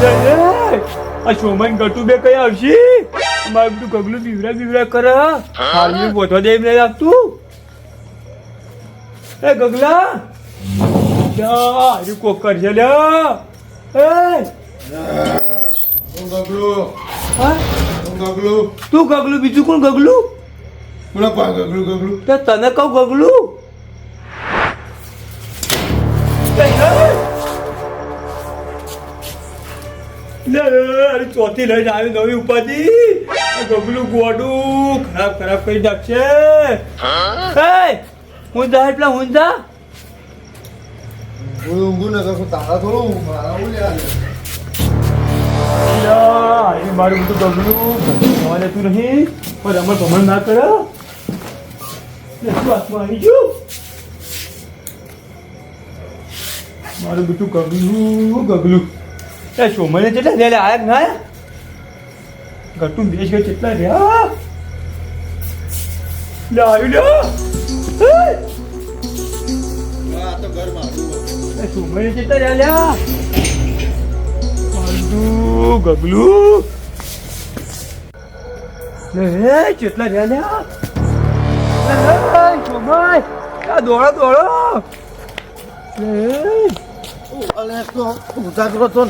લે, લે. આ સોમન ગટુ બે કઈ આવશે? મારે બધું ગગલું બીવરા બીવરા કરે. હાલની બોધવા દે નહીં લાગતું એ ગગલા. જા કોક કરશે લે એ. હું ગગલું? હા? હું ગગલું? તું ગગલું બીજું કોણ ગગલું? ગગલું ગગલું? તને કહું ગગલું. અરે ચોથી લઈને આવી નવી ઉપાધિ. ગગલું ગોડું ખરાબ ખરાબ કરી નાખશે. હું? જા એટલે હું જા ઊંઘું ને તારા થોડું મારા બધું ગગલું ગગલું લેતું નહીં પણ રમણ ભમણ ના કરે. શું હાથમાં આવી ગયું? મારું બધું ગગલું ગગલું એ સોમને કેટલા લે લે આયા ના ગટું બેસ ગયો કેટલા રહ્યા લે આવ્યું લે આ તો ઘર મારું એ સોમને કેટલા રહ્યા લ્યા મારું ગગલું. લે કેટલા રહ્યા લ્યા લે, લે, આ દોડો દોડો. લે અલે તો ઉતારો તો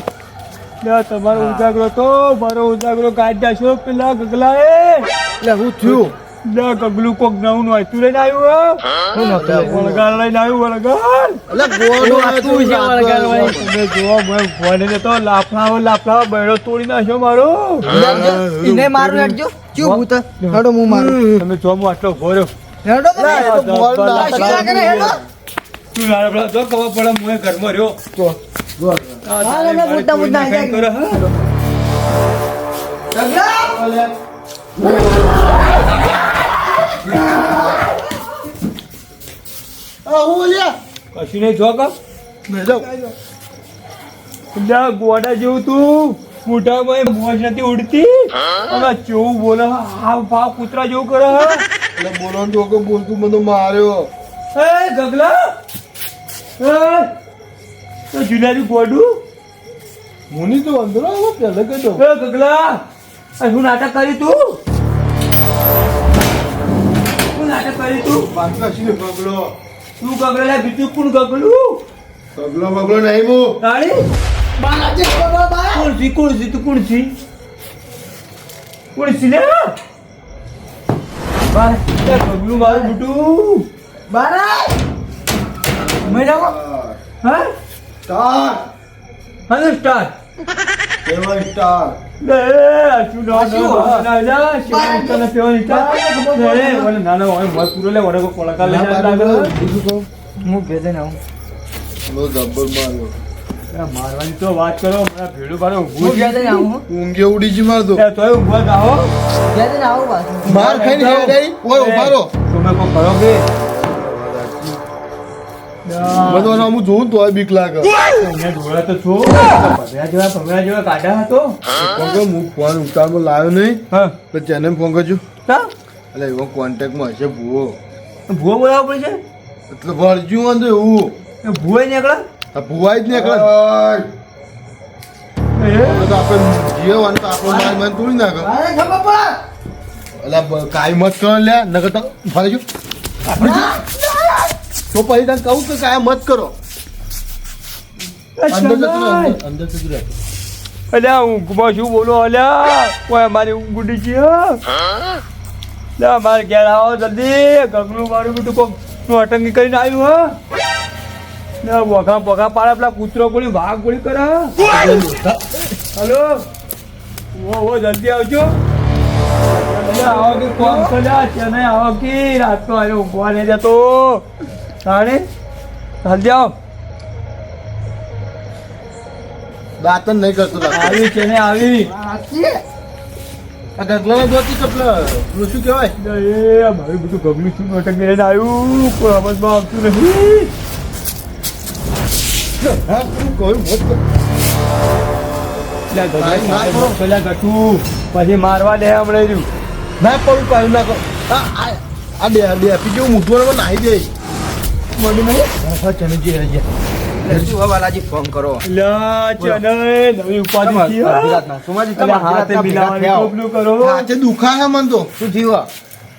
લે, તમારો ઉજાગરો તો મારો ઉજાગરો કાઢ્યા છો પેલા ગગલા એ? એટલે હું થયું? લે ગગલું કોક નવું નું તું લઈને આવ્યું વળગાડ લઈને આવ્યું વળગાડ. તમે જુઓ મેં ફોને તો લાફડાઓ લાફડાઓ બૈડો તોડી નાખ્યો મારો. એને મારું હેડજો. ચૂપ ભૂત. હેડો હું મારું. તમે જો હું આટલો ભર્યો. હેડો તો લે, પેલા જો ખબર પડે હું ઘરમાં રહ્યો. આ હા, તારે લે, લે, મોટા, કોઈ મોટા, નાખાઈને કરે, હા? ગગલા! આ હું લ્યા. કશું નહીં જો કા. ગોડા જેવું તું. મોઢામાં મોજ નથી ઉડતી. અને કેવું બોલે હા ભાવ કૂતરા જેવું કરે એટલે બોલવાનું તો બોલતું મને માર્યો. એ ગગલા. એ તો જુલારી ગોડું. મુની તો અંદર આવો પહેલે કહી દઉં એ ગગલા આ શું નાટક કરી તું? શું નાટક કરી તું? પાછલા છીએ ગગલો. તું ગગલા બીજું કોણ ગગલું? ગગલો બગલો નહીં હું તાળી? બાલાજી બોલો બા. કોણ છી કોણ છી તું કોણ છી કોણ છી લે? બાર એ ગગલું મારું બુટું. બારા! મેં હા? સ્ટાર. હા સ્ટાર? કેવા સ્ટાર લે શું ના ના ના શું તને પેવા સ્ટાર લે ઓલે નાનો ઓય મત પૂરો લે ઓરે કો કોળકા લે લાગે બીજું કહું હું ભેજે ને આવું. બહુ જબ્બર માર્યો મારવાની તો વાત કરો મારા ભેડું બારો હું ભેજે ને આવું, ઊંઘે ઉડી જી મારતો એ તોય ભેજે ને આવું માર ખાઈને ઓય તમે કો કરો કે બધો હું જોઉં તો બીક લાગે. મેં ઢોળા તો છો ભવ્યા જેવા ભવ્યા જેવા કાઢા હતો. કોણ હું ફોન ઉતારમાં લાવ્યો નહીં. હા. તો તેને ફોન કરજો. હા? એટલે એવો કોન્ટેક્ટમાં હશે ભૂવો. ભૂવો બોલાવવો પડશે એટલે ભરજ્યું વાંધો એવું. એ ભૂવો નીકળે? આ ભૂવાય જ નીકળે. કાંઈ મત કર લે નગર તો ફરી જો. તો પછી તને કહું કે કાયા મત કરો. અંદર જતું. અલ્યા ઊંઘમાં શું બોલો? અલ્યા કોઈ મારી ઊંઘ ઉડી ગઈ હા. મારે ઘેર આવો જલ્દી. ગગલું મારું બધું કોક અટંગી કરીને આવ્યું હા. ના વખા પગા પાડે પેલા કૂતરો ગોળી વાઘ ગોળી કરે હલો. ઓ ઓ જલ્દી આવજો. અલ્યા, આવો કે કોમ કર્યા ને આવો કે? રાત તો આવ્યો ઊંઘવા નહીં જતો તાણે જલ્દી વાત દાંતણ નહીં કરતો આવી છે ને આવી? આ ગગલાને જોતી કે પેલું શું કહેવાય એ મારું બધું ગમલું શું નાટક લઈને આવ્યું કોઈ સમજમાં આવતું નહીં હા તું કહ્યું મત કર. લે ગગલા સાથે મોકલો, લે ગઠું. પછી મારવા દે હમણાં રહ્યું ના પડું પાડું ના કરો આ આ- આ બે બે આપી જેવું મૂઠું નાહી દે મને નહીં હા ચને જે. હજી એટલે શું હવે ફોન કરો. નવી ઉપાધિ થી હા. હાથે કરો. હાથે દુખા મન તો. શું થયું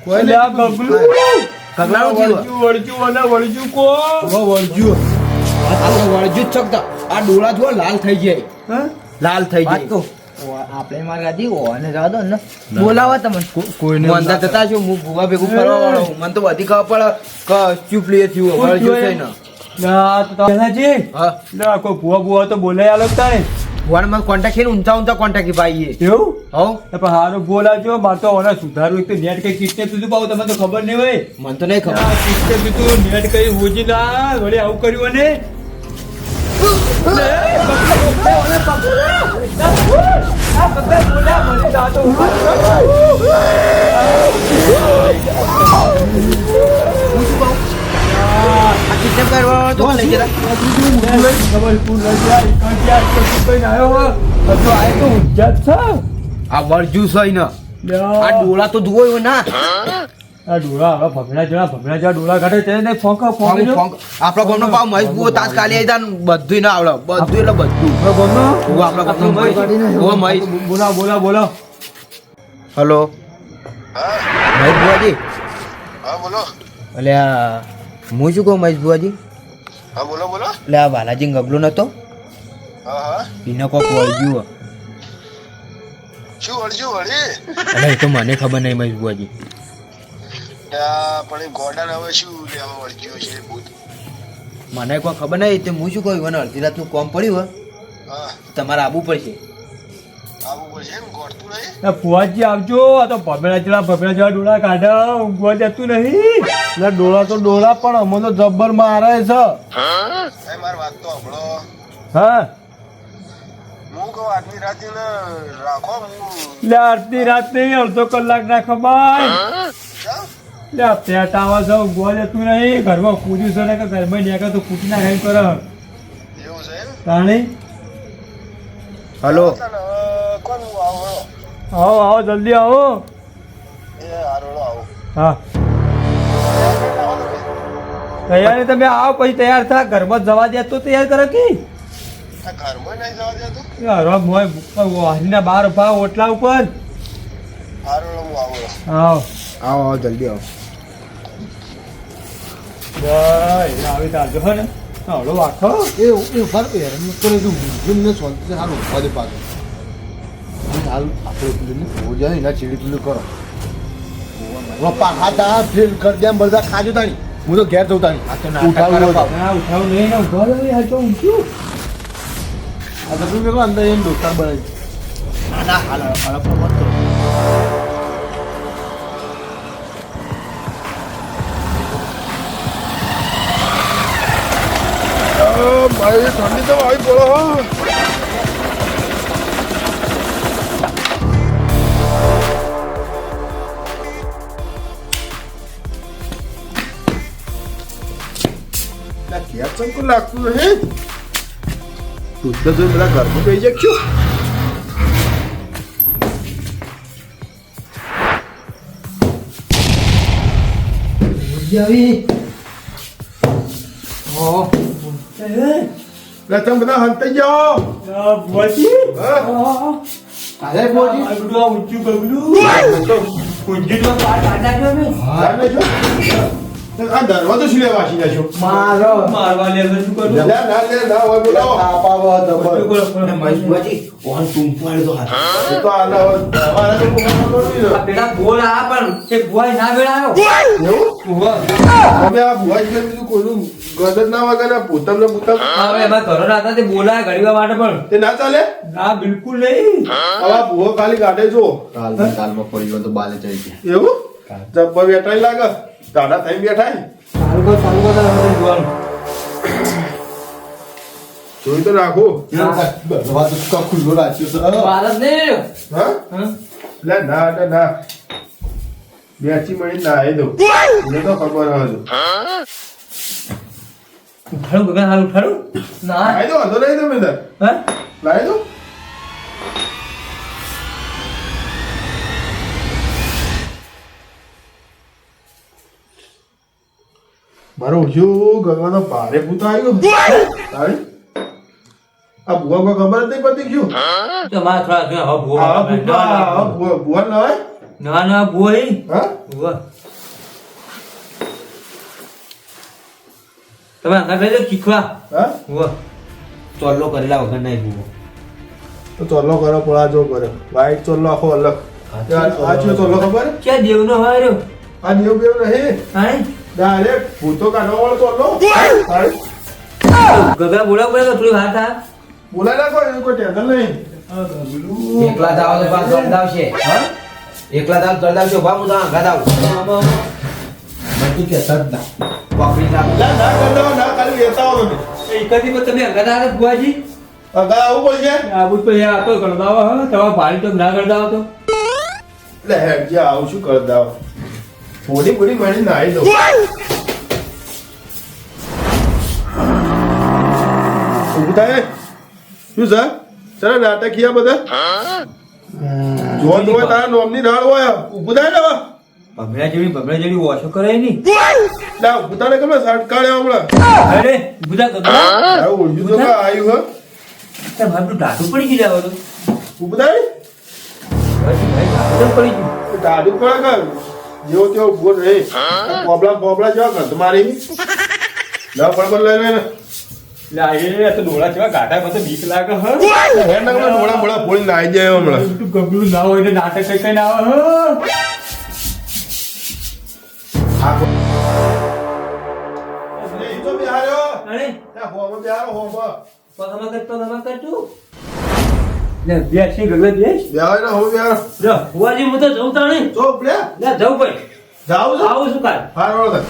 કોઈ અલ્યા ગગલું ગગલાનું થયું વળજુ વળજુ અને વળજુ કો ચકતા આ ડોળા જો લાલ થઈ જાય. હા? લાલ થઈ જાય. આપણે માર ગાદી ઓને જવા દો ને. બોલાવો તમને કોઈને અંદર જતા છું હું ભૂવા ભેગું ફરવા વાળો મને તો બધી ખબર પડે કે ચૂપ લે થયું કોણ વળજુ થયું ને લ્યા તો પહેલાજી હા. કોઈ ભૂવા ભૂવા તો બોલાય આલો તારે ભુવાને મને કોન્ટેક્ટ છે ને ઊંચા ઊંચા કોન્ટેક્ટ ભાઈ એવું? હવ પણ હારું બોલાજો મારે તો ઓને સુધારવું એક તો નેટ કઈ કિસ્તે પીધું પાવ તમને તો ખબર નહીં હોય? મને તો નહીં ખબર. કિસ્તે પીધું નેટ કઈ હોજી ના વળી આવું કર્યું અને? આ વળજુ છે ને આ ડોળા તો ધોયો ના. આ ડોળા હવે ભમણા જણા ભમણા જણા ડોળા કાઢે છે ને ફોંકા. આપણા ગામનો પાવ મહેશ બુઓ તાજ કાલે આવી તા ને બધુંય ના આવડે. બધું એટલે બધું. ગમનો હું આપણા ગામનો મહેશ. મહેશ. હલો. મહેશ બુઆજી. હા બોલો. એટલે આ હું શું કહું મહેશ બુઆજી? હા બોલો બોલો. એટલે આ બાલાજી ગગલો નતો? હા હા. એને કોક વળગ્યું શું વળજુ વળી? એટલે એ તો મને ખબર નહીં મહેશ બુઆજી. પણ ગોડાને હવે શું લેવા વળગ્યો છે ભૂત. મને કોઈ ખબર નહીં તે હું શું કહ્યું મને અડધી રાતનું કોમ પડ્યું હોય હા. તમારે આવવું પડશે આવું પડશે એમ? ગોળતું નહીં ફુવાજી આવજો આ તો ભમણા જેવા ભમણા જેવા ડોળા કાઢ્યા ઊંઘવા જતું નહીં. એટલે ડોળા તો ડોળા પણ અમને તો જબ્બર મારે છે. એ મારી વાત તો હમણો હા? રાતે ને રાખો લે આરતી રાત નહીં અડધો કલાક રાખો જાઉં? લે પેટ આવા છે ગોળ જતું નહીં. ઘરમાં કૂદ્યું છે ને કે ઘરમાં નેકા તો કૂટી ના ખાઈ કરે. એવું છે એમ? તાણી હલો. કોણ આવો આવો આવો જલ્દી આવો. એ હારોળો આવો. હા. તૈયારી તમે આવો પછી તૈયાર થા. ઘરમાં જવા દે તો તૈયાર કરે કે? ઘરમાં નહીં જવા દેતું ઘરમાં મોય બાર ભાવ ઓટલા ઉપર. આવો. આવો. આવો આવો જલ્દી આવો. આવી તાજો હે ને હળો વાખો એ એ કરે જો હાલ ઊભા દે પાછો હાલ આપણે પેલું ભૂ જાય એના ચીડી પેલું કરો પાહા દા ફેર કર દે બધા ખાજો તાણી હું તો ઘેર જઉં તાણી ઉઠાવું ઉઠાવ નહીં ને ઊભા રહો આ તો ઊંચું આ તો શું અંદર એમ દોસ્તાર બનાવી ના ના હાલ ફોન મત કરો ભાઈ, ઠંડી તો આવી પડો હા. ઘેર ચમકું લાગતું હે? તું તો જોઈ બધા ઘરમાં બેસી જાય શું લે તમે બધા હંતાઈ જાઓ આ ભુવાજી હા. આ તો પાર કાઢા જાને છો? આ દરવાજો શું લેવા વાસી નાખ્યો? મારો. મારવા લે શું કરું. ના, ના, લે, ના, હોય બોલાવો. બોલો, બોલો, બોલો. મહેશ બુઆજી ઓન આવ્યો તો હાથ. તો આને અમારે તો કોણ કરવી છે? આ પેલા ગોળ આ પણ એ ભુવાઈ ના વેળાયો એવું? ભુવા અમે આ ભુવાજી ને બીજું કોઈનું ગજર ના વગર આ ભૂતમ ને ભૂતમ હવે એમાં ઘરો હતા તે બોલાય ઘડીવા માટે પણ. તે ના ચાલે? ના બિલકુલ નહીં. હવે આ ભૂવો ખાલી કાઢે જો. કાલમાં કાલમાં પડી ગયો તો બાલે જાય છે એવું? જબ્બર બેઠા લાગે. દાડા થઈ બેઠા જોઈ તો રાખો. ખુલ્લો રાખ્યો છે. ને હા? હા. લે ના ના બેસી મળી ના આવી દઉં. મને તો ખબર હતું ઉઠાડું ગગન હાલ ઉઠાડું ના. લાવી દો વાંધો નહીં તમે હા? લાવી દો. મારો ઉજો ગગવાનો ભારે ભૂત આવ્યો. તારી? આ ભૂવા કોઈ ખબર જ નહીં પડતી ક્યું? તમારા થોડા જો હવે ભૂવો હવે ભૂવા ભૂવા ન હોય? ના ના ભૂવો હા? ભૂવો. તમે આગળ જાઓ શીખવા હા? ભૂવો. ચોલ્લો કરેલા વગર નહીં ભૂવો તો ચોલ્લો કરો પોળા જો કરે વાઈટ ચોલ્લો આખો અલગ. આ ચોલ્લો ખબર? ક્યાં દેવનો હોય રહ્યો? આ દેવ બેવ નહીં? હાય ડાયરેક્ટ ભૂતો કાઢવા વાળો ચોલ્લો તારી ગગા બોલા બોલા તો થોડી વાત આ બોલા નાખો એનું કોઈ ટેન્શન નહીં. એકલા દાવ તો પાછો ગરદાવશે હા? એકલા દાવ ગરદાવશે ઊભા હું તો ગદાવ તું કહેતા જ ના. પકડી ના. ના ના કરતા ના ખાલી લેતા આવો તમે. એકદી પર તમે આવે ભુવાજી? અગા આવું પડશે? આવું તો યાર આ તો કરતા હા. તમારા ભાઈ તો ના કરતા તો એટલે હેડ જે આવું શું કરતા હો. થોડી થોડી નાઈ દો ઊભું થાય શું સર સર નાટકીયા બધા જો જો તારા નોમની ઢાળ હોય ઊભું થાય ને ભમરા જેવી ભમરા જેવી ઓછો કરે ની ના ને કેમ સટકાળ્યો હમણાં અરે તો કા આવ્યું હે તે મારું ઢાઢું પડી ગયું તો ઊભું થાય ભાઈ પડી ગયું દાદુ પડે જેવો તેવો ઊભો રહે પોપલા પોપલા જેવા ગંધ મારી. ના પણ લઈ લે તો ડોળા જેવા બધો બીક લાગે હ. જાય હમણાં. તું ગગલું ના હોય ને નાટક કઈ કઈ ના આવે હ. એ તો બિહાર્યો. અરે. ત્યાં હોમાં બિહારો હોમાં. તું લે બેસી ગગલે બેસ બિહાર ના હો બિહાર જો ભુવાજી હું તો જઉં તાણે. તો લે લે જવું ભાઈ. જાવ છો? આવું શું કાલ. હાર વાળો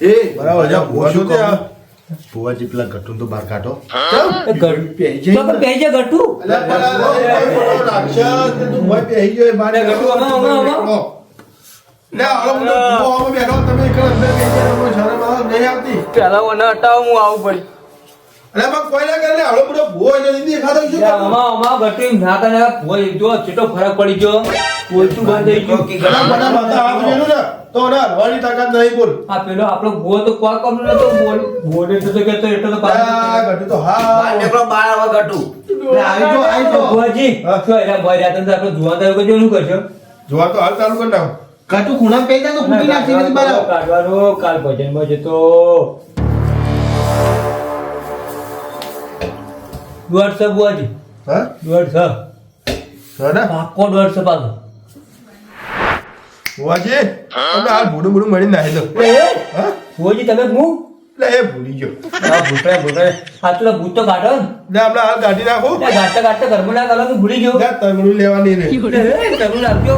એ બરાબર જા ભૂવા તે ભુવાજી પેલા ગટુન તો બહાર કાઢો. ગટુ, પેલા હટાવો હું આવું પડી અલ્યા પણ કોઈ ના કરે લે હાલો બધો ભૂવો એને નથી દેખાતો શું ના કરે ભુવા જો ચેટલો ફરક પડી ગયો. બોલતું બંધ થઈ ગયું. ઘણા બધા માથા હાથ મેલું ને તો ના હલવાની તાકાત નહીં બોલ. આ પેલો આપણો ભુવો તો કોઈ કમ નતો બોલ. બોલે તો તો કેતો એટલો તો આ ઘટુ તો બાર હા નીકળો બાર આવા ગટુ. આવી જો આવી જો ભુવાજી. શું એના ભાઈ રાતન તો આપણે ધુઆ થયો કે શું કરશો? જોવા તો હાલ ચાલુ કરી નાખો. કટુ ખૂણા પેઈ જાય તો ફૂટી નાખી નથી બરાબર કાઢવાનો કાલ ભજનમાં જતો. બુઆજી. હા? પાકો તમે હાલ ભૂડું ભૂડું મળી નાખી દો. હા? બુઆજી તમે હું? લે એ ભૂલી ગયો. આ ભૂતરા ભૂતરા આ તો ભૂત તો કાઢો ને. આપણે હાલ કાઢી નાખો. ત્યાં ગાંઠતા ગાંઠતા ઘરમાં ના કાઢો ભૂલી ગયો. લે તગડું લેવાની નહીં. તમે લાવજો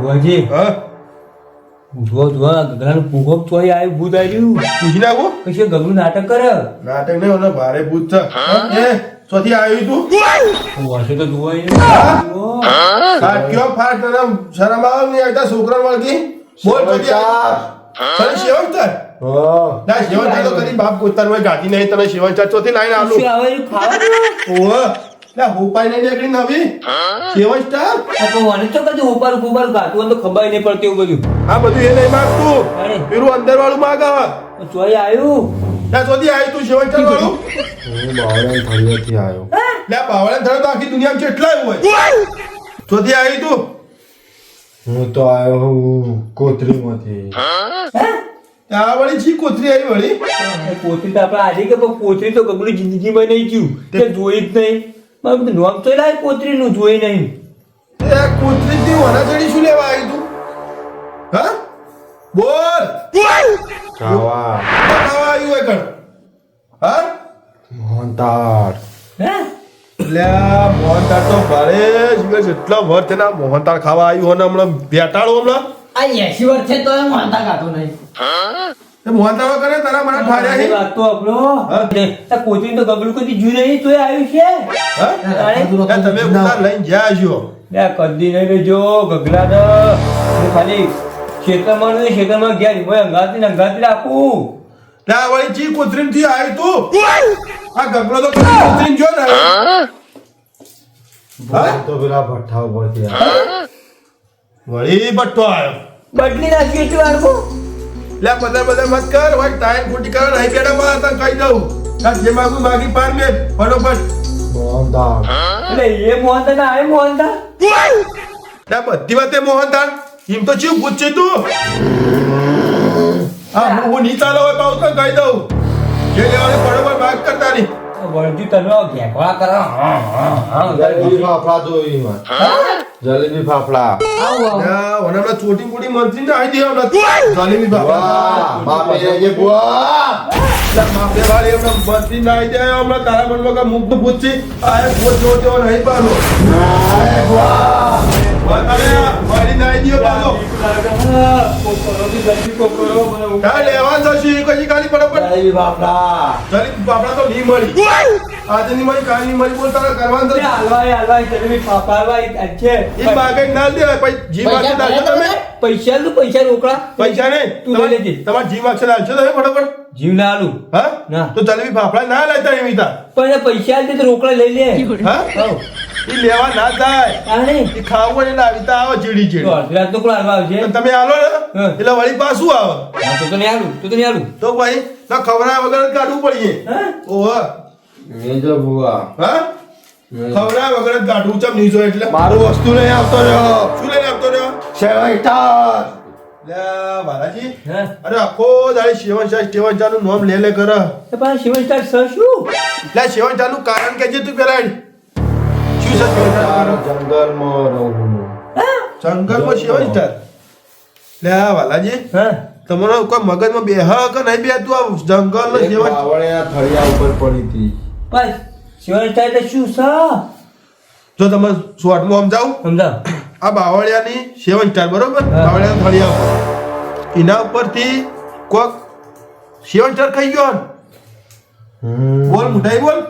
બુઆજી હા? જો જો ગગડાનું ભૂગોપ ચોઈ આવ્યું ભૂત આવ્યું. પૂછી નાખો. કશે ગગનું નાટક કરે? નાટક નહીં ઓને ભારે ભૂત છે. ચોથી આવ્યું તું? વાસે તો જોવાય કયો ફાટ? તને શરમ આવે નહીં આવતા છોકરા વળગી? બોલ ચોથી તને સેવન થાય ના સેવન તો કદી બાપ પોતાનું હોય ગાડી નહીં તને સેવન ચાર ચોથી લાઈન આલું. આવે છે? ઓહ લે હોપાઈ નહીં નીકળી નવી સેવન સ્ટાર તો મને તો કદી ઉપર ઉપર ગાતું તો ખબર નહીં પડતી એવું બધું. આ બધું એ નહીં અરે. પેલું અંદર વાળું માગ આવે તો ચોઈ આવ્યું ના ચોથી આવી તું સેવન ચાર વાળું હું બાવળાની થળીએથી આવ્યો લે બાવળે ધડ તો આખી દુનિયામાં કેટલાય હોય. ચોથી આવી તું? હું તો આવ્યો હું કોતરીમાંથી આ વળી છી કોથરી આવી વળી? કોથરી તો આપણે આજે કે કોથરી તો તો જિંદગી જિંદગીમાં નહીં જીવ તે જોઈ જ નહીં. મારું બધું નોમ તો લાય પોતરીનું જોઈ નહીં. એ કોતરી થી વના ચડી શું લેવા આવી તું? હા? બોલ. ખાવા કાવા આવ્યું હોય કણ હા? મોહનતાળ હે? એટલે આ મોહનતાળ તો ભારે જીવે જેટલા વર્ષ થયા ના મોહનતાળ ખાવા આવ્યું અને હમણાં. બેટાડો હમણાં. આ એસી વર્ષે તો એ માનતા ગાતો નહીં. એ કરે તારા મને ઠાર્યા છે વાત તો આપણો હા? આ તો ગગડું કદી જોઈ નહીં તોય આવ્યું છે? હા? તમે બધા લઈને જ્યાં છો. કદી નહીં લેજો ગગલા તો. ખાલી ખેતરમાં ને ખેતરમાં ગયા હું અંગાતી ને અંગાતી રાખું. આ વળી ચી કોથરીમથી આવી તું? આ ગગલો તો જો ને? પેલા ભઠ્ઠા આવ્યો. વળી બટ્ટો આવ્યો. બદલી નાખી એટલી વારમાં લે બધા બધા મત કર હોય ટાઈમ ખોટી કર નહીં બેડા માં તને કહી દઉં. તાર જે માગું માગી પાર મે ફટોફટ. મોહનદાળ એટલે એ ના એ મોહનતા ના બધી વાતે મોહનદાન એમ તો ચીવ પૂછ તું? હા હું નીચા હોય પાઉં તને કહી દઉં. જે લેવાની બરોબર માગ કરતા નહીં વળજુ તને ઘેકવા કરે. હા હા હા. જલેબી ફાફડા જોઈ જલેબી ફાફડા. આવું. ચોટી મોટી મંત્રી ને આવી દે હમણાં. જલેબી ફાફડા. બાપે જે બુઆ માપે વાળી હમણાં મંત્રી ને આવી જાય હમણાં. તારા મનમાં કાંઈ મુખ તો પૂછશે? આ એક પોત જોવો તેવો નહીં પાડો. વાતાને વાળી ને આવી દ્યો પાછો. જશે કશી ખાલી ફટાફટ જલેબી બાપડા. જલેબી બાપડા તો નહીં મળી. આજે ની મળી કાલની મળી બોલ તારે કરવાનું થશે. હલવાઈ હલવાઈ જલેબી ફાફા હલવાઈ છે. એ બાગે ના દે પછી જી માગશે તો તમે? પૈસા તું પૈસા રોકડા? પૈસા ને તું લઈ લેજે. તમારે જી માગશે તો હાલશો તમે ફટાફટ? જીવ ના આલુ હા? ના. તો જલેબી ફાફડા ના લેતા એમ ઈતા. પણ પૈસા આલજે તો રોકડા લઈ લે. હા? ઈ લેવા ના જાય. આને? ઈ ખાવું હોય એટલે આવી તો આવે ચીડી જીડી ચીડી નું કોણ હાલવા આવશે તમે આલો ને એટલે વળી પાછું આવે. તું તો તો નહીં આલું તો તો નહીં આલું. તો ભાઈ ના ખવરા વગર જ કાઢવું પડીએ. હા? ઓહ. મેજો બુઆ હા? ખવરા વગર જ કાઢવું ચમ નહીં એટલે મારું વસ્તુ નહીં આવતો રહ્યો. શું લઈને આવતો રહ્યો? સેવાઈટાર બાલાજી. હા. અરે આખો દાડી શિવન શાહ શિવનનું નામ લે લે કરે. એ પણ શિવન સર શું? એટલે શિવન શાહનું કારણ કે જે તું પેલા જંગલમાં રહું જંગલમાં લે આ વાલાજી હા. તમારો કોઈ મગજમાં બેહ કે નહીં બેહતું આ જંગલ નો એક શિવન થળિયા ઉપર પડી હતી. બસ શિવન સ્ટાર એટલે શું સર જો તમે શોર્ટમાં સમજાવું? સમજાવ. આ બાવળિયાની સેવન સ્ટાર બરોબર? બાવળિયા ફળિયા ઉપર. એના ઉપરથી કોક સેવન સ્ટાર ખાઈ ગયો ને. બોલ મુઠાઈ બોલ.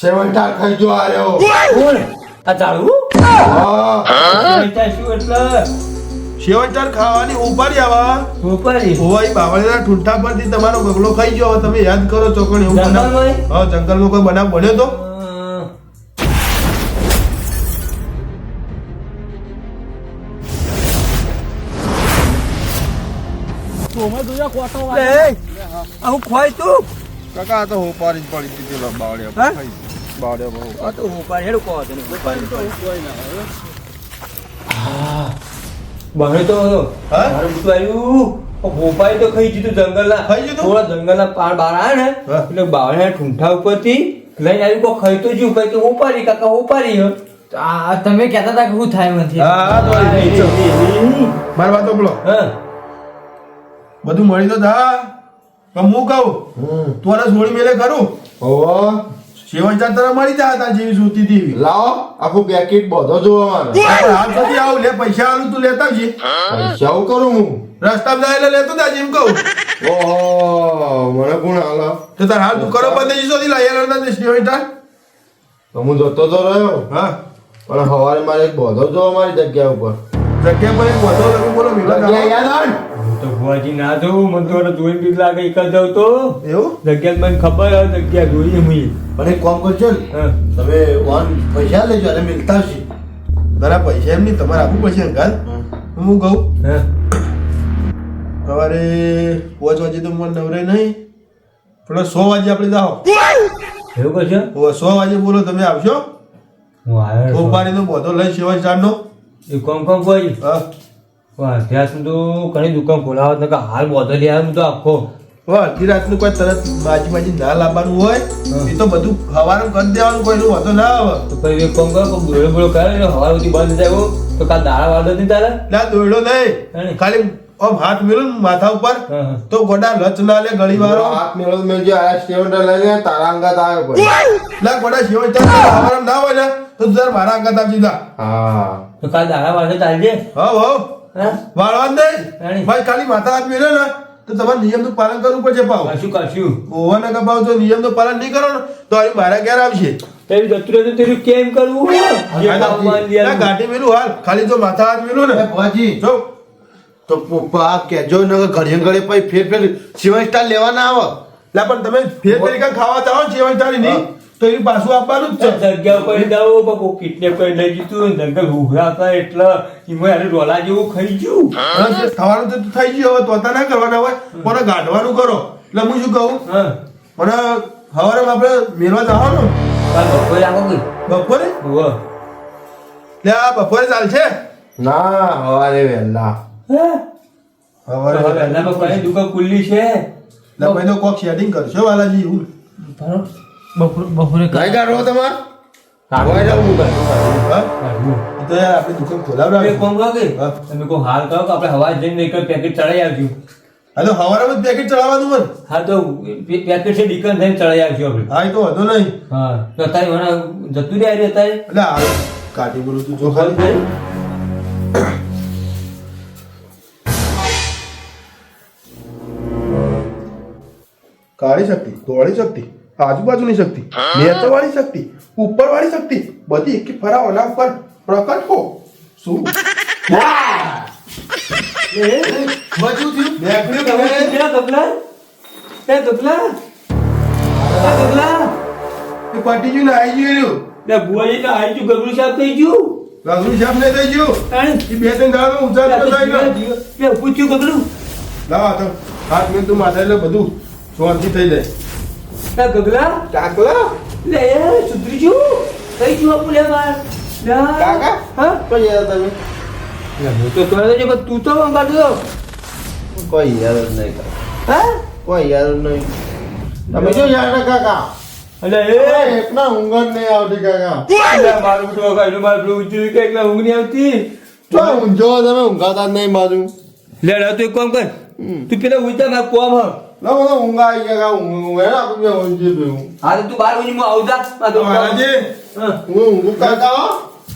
સેવન્ટાર ખાઈ જો આર્યો કોણ આ ચાળવું હા. શું એટલે? ખાવાની ઉપાડી આવા. ઉપાડી? હોય બાવળિયાના ઠુંઠા પરથી તમારો બગલો ખાઈ ગયો. તમે યાદ કરો ચોકણ એવું બનાવ? હા જંગલમાં કોઈ બનાવ બન્યો તો? હું. ખોય તું? કાકા તો હોપારી જ પડી દીધી પેલા હા? બહુ. આ તો હોપારી હેડું તો હા? મારું બધું આવ્યું. ભોપાઈ તો ખાઈ જીધું જંગલના. ખાઈ જીધું? થોડા જંગલના પાર બહાર આવે ને હા. એટલે બાવળના ઠૂંઠા ઉપરથી લઈને આવ્યું કો ખાઈ તો જ્યું કઈ કે હોપારી કાકા હોપારી આ તમે કહેતા હતા કે શું થાય નથી હા હા, તો. મારી વાતો બોલો. હા. બધું મળી તો થા પણ હું કહું તું આને જોડી મેલે ખરું? ઓવો સ્ટાર તને મળી જાય તાર જેવી જોતી હતી લાવો આખું પેકેટ બધો જોવા મારે. હાલ સુધી આવું લે પૈસા આલું તું લેતા આવજે પૈસા હું કરું હું? રસ્તા જાય એટલે લેતો જાજે એમ કહું. ઓહો મને કોણ હાલો તો તાર હાલ તું કરો બંધ લઈ આવ્યો હતા સેવન તો હું જતો તો રહ્યો. હા. પણ સવારે મારે એક બધો જોવા મારી જગ્યા ઉપર. જગ્યા પર એક બધો લગો બોલો યાદ આવે તો ભુવાજી ના જોઉં મને તો જોઈને બીક લાગે એક જ જાઉં તો. એવું? જગ્યા મને ખબર હોય જગ્યા જોઈએ મુઈ પણ એક કામ કરજો ને. હા. તમે વાન પૈસા લેજો અને મિલતા છે. તારા પૈસા એમ નહીં તમારે આપવું પડશે અંકાલ હું કહું? હા. સવારે પાંચ વાગે તો મને નવરે નહીં પણ સો વાગે આપણે જાઓ. એવું કરશો સો વાગે બોલો તમે આવશો? હું આવ્યો તો બધો લઈ સેવા ચારનો એ કોમ કોમ કોઈ? હા. સુધી તો ઘણી દુકાન ખોલાવત ને હાલ બોધો લઈ આવ્યો તો આખો. અડધી રાતનું કોઈ તરત બાજી બાજી ના લાવવાનું હોય એ તો બધું હવાનું કરી દેવાનું કોઈનું વાંધો ના આવે. તો પછી એક કામ કરો દોડો બોલો કરે ને હવા સુધી બંધ જાય તો કાલ દાડા વાળો નહીં તારે? ના દોડો નહીં. ખાલી આમ હાથ મેળો માથા ઉપર. તો ગોડા લચ ના લે ગળી વાળો હાથ મેળો મેળજો આ સ્ટેવન્ટર લઈને તારા અંગાત આવ્યો ના ગોડા સેવન તારા ના હોય ને તો તું મારા આગળ આપી જા. હા. તો કાલ દાડા વાંધો ચાલજે હા હા. વાળવા ભાઈ ખાલી હાથ મેળો ને તો તમારે નિયમનું પાલન કરવું પડશે પાવ. કશું કશું ઓવાના કપાવ તો નિયમનું પાલન નહીં કરો ને તો અહીં મારા ઘેર આવશે. તેરી જતું રહેતું તેરું કેમ કરવું. ગાંઠી મેલું હાલ. ખાલી જો માથા હાથ મેલું ને. ભુવાજી. જો. તો પપ્પા કહેજો ને ઘડીએ પછી ફેર ફેર સિવાય સ્ટાર લેવાના આવો આવે. લા પણ તમે ફેર તરીકે ખાવા ચાહો સિવાય સ્ટારની તો એ પાછું આપવાનું જ છે. જગ્યા ઉપર જાઓ કોઈ કિડનેપ કરી લઈ જીતું જંગલ ઉભરા હતા એટલે એમાં એને ડોલા જેવું ખાઈ ગયું થવાનું તો થઈ ગયું હવે તોતા ના કરવાના હોય. પણ ગાઢવાનું કરો. એટલે હું શું કહું? હા. પણ સવારે આપણે મેળવા જવાનું? બપોરે આવો કે બપોરે. લે આ બપોરે ચાલશે? ના હવારે વહેલા. હે? સવારે હવે બપોરે કઈ દુકાન ખુલ્લી છે. એટલે કોક શેડિંગ કરશો વાલાજી એવું બપોરે બપોરે કઈ કાઢો. તમારે? હવારે હું કાઢું. હા? એ તો યાર આપણે દુકાન ખોલાવડાવે તમે કોમ કરો કે. તમે કોઈ હાલ કહો કે આપણે હવા જઈને એક પેકેટ ચડાઈ આવજો હા તો સવારે જ પેકેટ ચડાવવાનું મન હા તો પેકેટ છે ડીકન થઈને ચડાઈ આવજો આપણે. હા તો વધુ નહીં. હા તો અત્યારે મને જતું રહ્યા રે અત્યારે? એટલે આ કાઢી બોલું તું જો ખાલી. કાળી શક્તિ દોડી શક્તિ. આજુબાજુની શક્તિ નેચર વાળી શક્તિ ઉપર વાળી શક્તિ બધી એકી ફરાવ એના ઉપર પ્રકટ હો. શું? પટી ગયું ને આવી ગયું તો આવી ગયું ગગલું સાહેબ થઈ ગયું. રઘુ સાહેબ ને થઈ ગયું. એ બે ત્રણ ઉજાડ તો થાય ને પૂછ્યું ગગલું લાવ તો હાથ તું માથે એટલે બધું શાંતિ થઈ જાય. એ ગગલા કાકલા લે સુધરી જો થઈ જો આપું લે બાર કાકા? હા કોઈ યાર તમે હું તો છે પણ તું તો મંગાતો કોઈ યાર નહીં. હા કોઈ યાર નહીં તમે જો યાર ને કાકા અલે એ એકના ઊંઘ નહીં આવતી કાકા મારું તો કાઈ મારું ઊંચું કે એકલા ઊંઘ નહીં આવતી તો ઊંઝો તમે ઊંઘાતા નહીં મારું લે તું એક કામ કર તું પેલા ના કોમ હ ના મને ઊંઘ આવી ગયા ઊંઘ હેરા આપણે ઊંઘી ગયું હા તો તું બાર વાગે માં આવજા આ તો વાલાજી હા હું ઊંઘું કાકા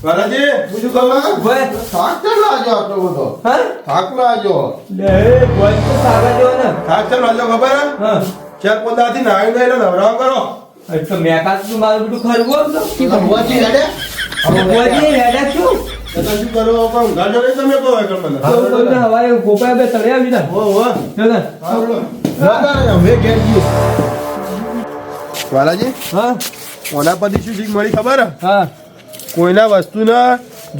વાલાજી બીજું તમે ભાઈ થાક કેમ લાગ્યો આટલો બધો હા થાક લાગ્યો લે ભાઈ તો સાગા જો ને થાક ચાલ વાજો ખબર હે? હા ચાર પોતાથી નાઈ નાઈ નવરાવ કરો એટલે મેકાત તું મારું બધું ખરવું તો તો ભગવાજી હેડે ભગવાજી હેડા છું શું કરો પણ તમે કહો એકલ મને. તો તમને હવારે ગોપાલ બે તળે આવી જા હો હો. ચાલ. અમે ઘેર ગયો વાલાજી હા. ઓના પરથી શું શીખ મળી ખબર? હા. કોઈના વસ્તુના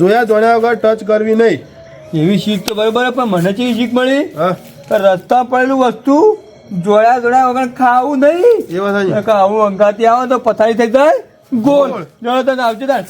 જોયા જોયા વગર ટચ કરવી નહીં. એવી શીખ તો બરોબર પણ મને કેવી શીખ મળી? હા. રસ્તા પડેલું વસ્તુ જોયા જોયા વગર ખાવું નહીં. એ વાત આવું અંગાતી આવે તો પથારી થઈ જાય. ગોળ. જો તને આવજો તાર